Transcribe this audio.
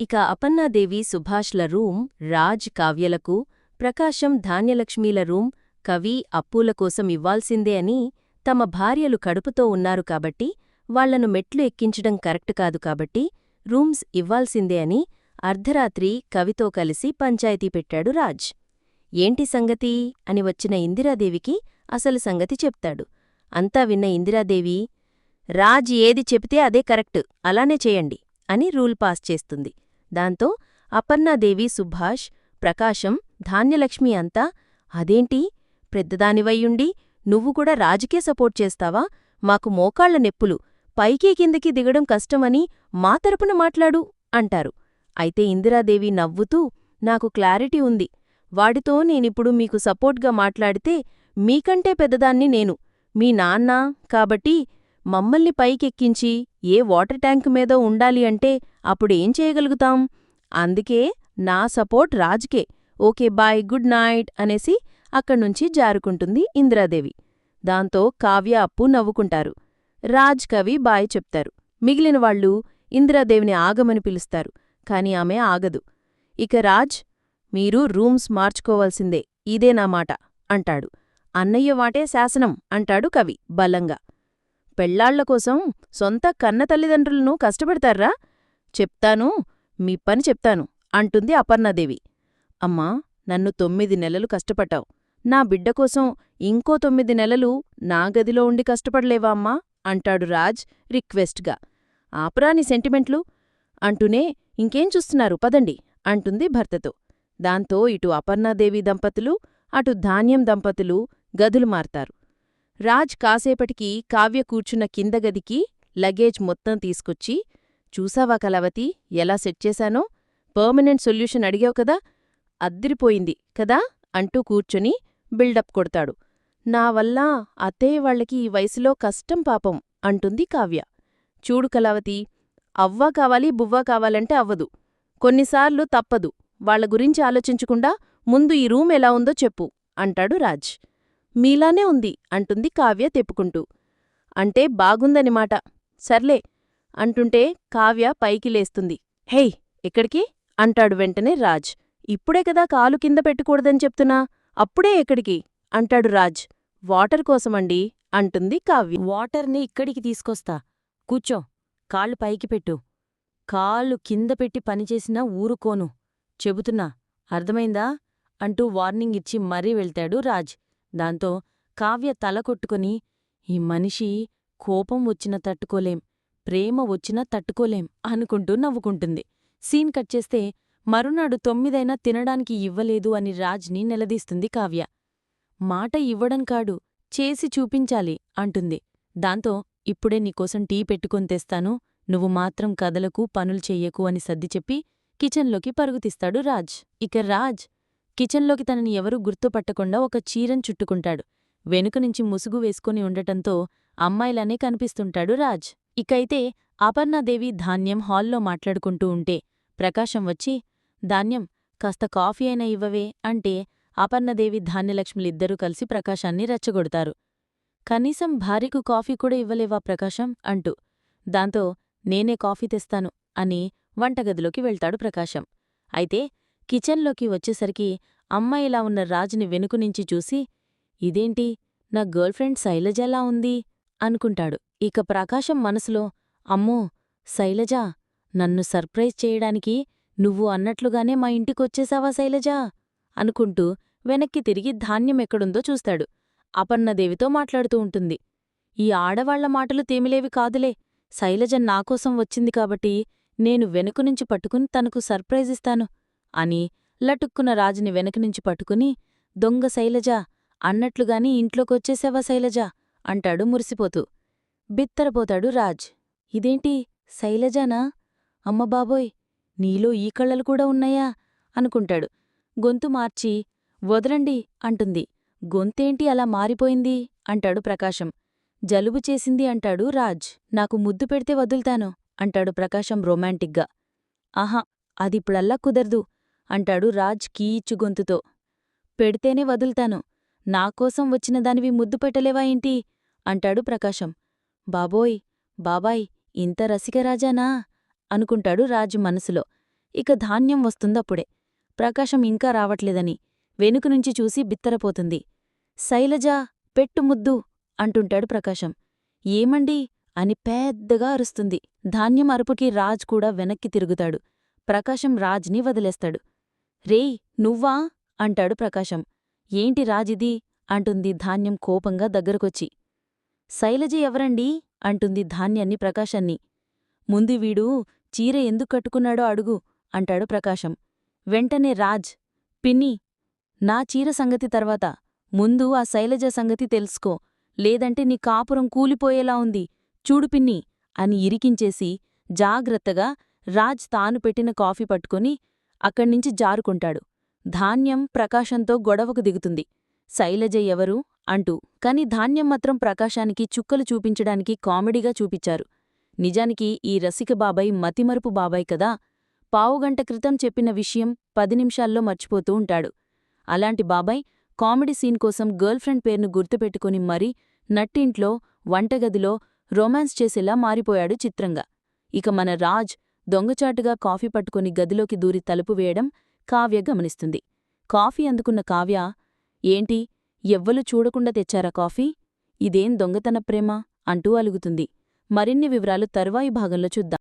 ఇక అపన్నాదేవి సుభాష్ల రూమ్ రాజ్ కావ్యలకు ప్రకాశం ధాన్యలక్ష్మీల రూమ్ కవి అప్పుల కోసం ఇవ్వాల్సిందే అని తమ భార్యలు కడుపుతో ఉన్నారు కాబట్టి వాళ్ళను మెట్లు ఎక్కించడం కరెక్ట్ కాదు కాబట్టి రూమ్స్ ఇవ్వాల్సిందే అని అర్ధరాత్రి కవితో కలిసి పంచాయతీ పెట్టాడు రాజ్. ఏంటి సంగతి? అని వచ్చిన ఇందిరాదేవికి అసలు సంగతి చెప్తాడు. అంతా విన్న ఇందిరాదేవి రాజ్ ఏది చెబితే అదే కరెక్ట్ అలానే చేయండి అని రూల్ పాస్ చేస్తుంది. దాంతో అపర్ణాదేవి సుభాష్ ప్రకాశం ధాన్యలక్ష్మి అంతా అదేంటి? పెద్దదానివయ్యుండి నువ్వు కూడా రాజుకే సపోర్ట్ చేస్తావా? మాకు మోకాళ్ళ నెప్పులు. పైకి కిందకి దిగడం కష్టమని మా తరపున మాట్లాడు అంటారు. అయితే ఇందిరాదేవి నవ్వుతూ నాకు క్లారిటీ ఉంది. వాడితో నేనిప్పుడు మీకు సపోర్ట్గా మాట్లాడితే మీకంటే పెద్దదాన్ని నేను. మీ నాన్న కాబట్టి మమ్మల్ని పైకెక్కించి ఏ వాటర్ ట్యాంక్ మీద ఉండాలి అంటే అప్పుడేం చేయగలుగుతాం? అందుకే నా సపోర్ట్ రాజ్కే. ఓకే బాయ్ గుడ్ నైట్ అనేసి అక్కడ్నుంచి జారుకుంటుంది ఇందిరాదేవి. దాంతో కావ్య అప్పు నవ్వుకుంటారు. రాజ్ కవి బాయ్ చెప్తారు. మిగిలిన వాళ్ళు ఇంద్రాదేవిని ఆగమని పిలుస్తారు కాని ఆమె ఆగదు. ఇక రాజ్ మీరు రూమ్స్ మార్చుకోవాల్సిందే ఇదే నా మాట అంటాడు. అన్నయ్య వాటే శాసనం అంటాడు కవి బలంగా. పెళ్ళాళ్ళ కోసం సొంత కన్న తల్లిదండ్రులను కష్టపెడతారా చెప్తాను మీ పని చెప్తాను అంటుంది అపర్ణాదేవి. అమ్మా నన్ను తొమ్మిది నెలలు కష్టపడ్డావు. నా బిడ్డ కోసం ఇంకో తొమ్మిది నెలలు నా గదిలో ఉండి కష్టపడలేవా అమ్మా? అంటాడు రాజ్ రిక్వెస్ట్గా. ఆపరాని సెంటిమెంట్లు? అంటూనే ఇంకేం చూస్తున్నారు? పదండి అంటుంది భర్తతో. దాంతో ఇటు అపర్ణాదేవి దంపతులు అటు ధాన్యం దంపతులు గదులు మారతారు. రాజ్ కాసేపటికి కావ్య కూర్చున్న కింద గదికి లగేజ్ మొత్తం తీసుకొచ్చి చూసావా కలవతి ఎలా సెట్ చేశానో? పర్మనెంట్ సొల్యూషన్ అడిగావు కదా? అద్దిరిపోయింది కదా? అంటూ కూర్చుని బిల్డప్ కొడతాడు. నా వల్ల అత్తయ్య వాళ్ళకి ఈ వయసులో కష్టం పాపం అంటుంది కావ్య. చూడు కలావతి అవ్వా కావాలి బువ్వా కావాలంటే అవ్వదు. కొన్నిసార్లు తప్పదు. వాళ్ళ గురించి ఆలోచించకుండా ముందు ఈ రూమ్ ఎలా ఉందో చెప్పు అంటాడు రాజ్. మీలానే ఉంది అంటుంది కావ్య తెప్పుకుంటూ. అంటే బాగుందని మాట. సర్లే అంటుంటే కావ్య పైకి లేస్తుంది. హేయ్ ఎక్కడికి? అంటాడు వెంటనే రాజ్. ఇప్పుడే కదా కాలు కింద పెట్టకూడదని చెప్తున్నా. అప్పుడే ఎక్కడికి? అంటాడు రాజ్. వాటర్ కోసమండి అంటుంది కావ్య. వాటర్ని ఇక్కడికి తీసుకొస్తా. కూర్చో కాళ్ళు పైకి పెట్టు. కాళ్ళు కింద పెట్టి పనిచేసినా ఊరుకోను. చెబుతున్నా అర్థమైందా? అంటూ వార్నింగ్ ఇచ్చి మరీ వెళ్తాడు రాజ్. దాంతో కావ్య తల కొట్టుకుని ఈ మనిషి కోపం వచ్చినా తట్టుకోలేం ప్రేమ వచ్చినా తట్టుకోలేం అనుకుంటూ నవ్వుకుంటుంది. సీన్ కట్ చేస్తే మరునాడు తొమ్మిదైనా తినడానికి ఇవ్వలేదు అని రాజ్ని నిలదీస్తుంది కావ్య. మాట ఇవ్వడం కాడు చేసి చూపించాలి అంటుంది. దాంతో ఇప్పుడే నీకోసం టీ పెట్టుకొని తెస్తాను నువ్వు మాత్రం కదలకు పనులు చెయ్యకు అని సర్ది చెప్పి కిచెన్లోకి పరుగుతీస్తాడు రాజ్. ఇక రాజ్ కిచెన్లోకి తనని ఎవరూ గుర్తుపట్టకుండా ఒక చీరను చుట్టుకుంటాడు. వెనుకనుంచి ముసుగు వేసుకుని ఉండటంతో అమ్మాయిలానే కనిపిస్తుంటాడు రాజ్. ఇకైతే అపర్ణాదేవి ధాన్యం హాల్లో మాట్లాడుకుంటూ ఉంటే ప్రకాశం వచ్చి ధాన్యం కాస్త కాఫీ అయినా ఇవ్వవే అంటే అపర్ణదేవి ధాన్యలక్ష్మిలిద్దరూ కలిసి ప్రకాశాన్ని రెచ్చగొడతారు. కనీసం భార్యకు కాఫీ కూడా ఇవ్వలేవా ప్రకాశం? అంటూ దాంతో నేనే కాఫీ తెస్తాను అని వంటగదిలోకి వెళ్తాడు ప్రకాశం. అయితే కిచెన్లోకి వచ్చేసరికి అమ్మాయిలా ఉన్న రాజుని వెనుకునించి చూసి ఇదేంటి? నా గర్ల్ఫ్రెండ్ శైలజలా ఉంది? అనుకుంటాడు. ఇక ప్రకాశం మనసులో అమ్మో శైలజా నన్ను సర్ప్రైజ్ చేయడానికి నువ్వు అన్నట్లుగానే మా ఇంటికొచ్చేసావా శైలజా? అనుకుంటూ వెనక్కి తిరిగి ధాన్యం ఎక్కడుందో చూస్తాడు. అపర్ణదేవితో మాట్లాడుతూ ఉంటుంది. ఈ ఆడవాళ్ళ మాటలు తేమిలేవి కాదులే. శైలజ నాకోసం వచ్చింది కాబట్టి నేను వెనుకునుంచి పట్టుకుని తనకు సర్ప్రైజ్ ఇస్తాను. అని లటుక్కున రాజుని వెనకనుంచి పట్టుకుని దొంగ శైలజ అన్నట్లుగాని ఇంట్లోకొచ్చేసావా శైలజ? అంటాడు మురిసిపోతూ. బిత్తరపోతాడు రాజ్. ఇదేంటి శైలజానా? అమ్మబాబోయ్ నీలో ఈ కళ్ళలు కూడా ఉన్నాయా? అనుకుంటాడు. గొంతు మార్చి వదలండి అంటుంది. గొంతేంటి అలా మారిపోయింది? అంటాడు ప్రకాశం. జలుబు చేసింది అంటాడు రాజ్. నాకు ముద్దు పెడితే వదులుతాను అంటాడు ప్రకాశం రొమాంటిక్గా. ఆహా అదిప్పుడల్లా కుదరదు. అంటాడు రాజ్ కీచు గొంతుతో. పెడితేనే వదులుతాను. నాకోసం వచ్చిన దానివి ముద్దు పెట్టలేవా ఏంటి? అంటాడు ప్రకాశం. బాబోయ్ బాబాయ్ ఇంత రసికరాజానా అనుకుంటాడు రాజు మనసులో. ఇక ధాన్యం వస్తుందప్పుడే. ప్రకాశం ఇంకా రావట్లేదని వెనుక నుంచి చూసి బిత్తరపోతుంది. శైలజా పెట్టు ముద్దు అంటుంటాడు ప్రకాశం. ఏమండి? అని పెద్దగా అరుస్తుంది. ధాన్యం అరుపుకి రాజ్ కూడా వెనక్కి తిరుగుతాడు. ప్రకాశం రాజ్ని వదిలేస్తాడు. రేయ్ నువ్వా? అంటాడు ప్రకాశం. ఏంటి రాజిది? అంటుంది ధాన్యం కోపంగా దగ్గరకొచ్చి. శైలజ ఎవరండీ? అంటుంది ధాన్యాన్ని ప్రకాశాన్ని. ముందు వీడు చీర ఎందుకు కట్టుకున్నాడో అడుగు అంటాడు ప్రకాశం. వెంటనే రాజ్ పిన్ని నా చీర సంగతి తర్వాత ముందు ఆ శైలజ సంగతి తెలుసుకో. లేదంటే నీ కాపురం కూలిపోయేలా ఉంది. చూడు పిన్ని అని ఇరికించేసి జాగ్రత్తగా రాజ్ తాను పెట్టిన కాఫీ పట్టుకొని అక్కడ్నించి జారుకుంటాడు. ధాన్యం ప్రకాశంతో గొడవకు దిగుతుంది. శైలజ ఎవరు? అంటూ. కాని ధాన్యం మాత్రం ప్రకాశానికి చుక్కలు చూపించడానికి కామెడీగా చూపించారు. నిజానికి ఈ రసిక బాబాయ్ మతిమరుపు బాబాయ్ కదా. పావుగంట క్రితం చెప్పిన విషయం పది నిమిషాల్లో మర్చిపోతూ ఉంటాడు. అలాంటి బాబాయ్ కామెడీ సీన్ కోసం గర్ల్ఫ్రెండ్ పేరును గుర్తుపెట్టుకుని మరీ నట్టింట్లో వంటగదిలో రొమాన్స్ చేసేలా మారిపోయాడు చిత్రంగా. ఇక మన రాజ్ దొంగచాటుగా కాఫీ పట్టుకుని గదిలోకి దూరి తలుపు వేయడం కావ్య గమనిస్తుంది. కాఫీ అందుకున్న కావ్య ఏంటి ఎవ్వలు చూడకుండా తెచ్చారా కాఫీ? ఇదేం దొంగతన ప్రేమ? అంటూ అలుగుతుంది. మరిన్ని వివరాలు తరువాయి భాగంలో చూద్దాం.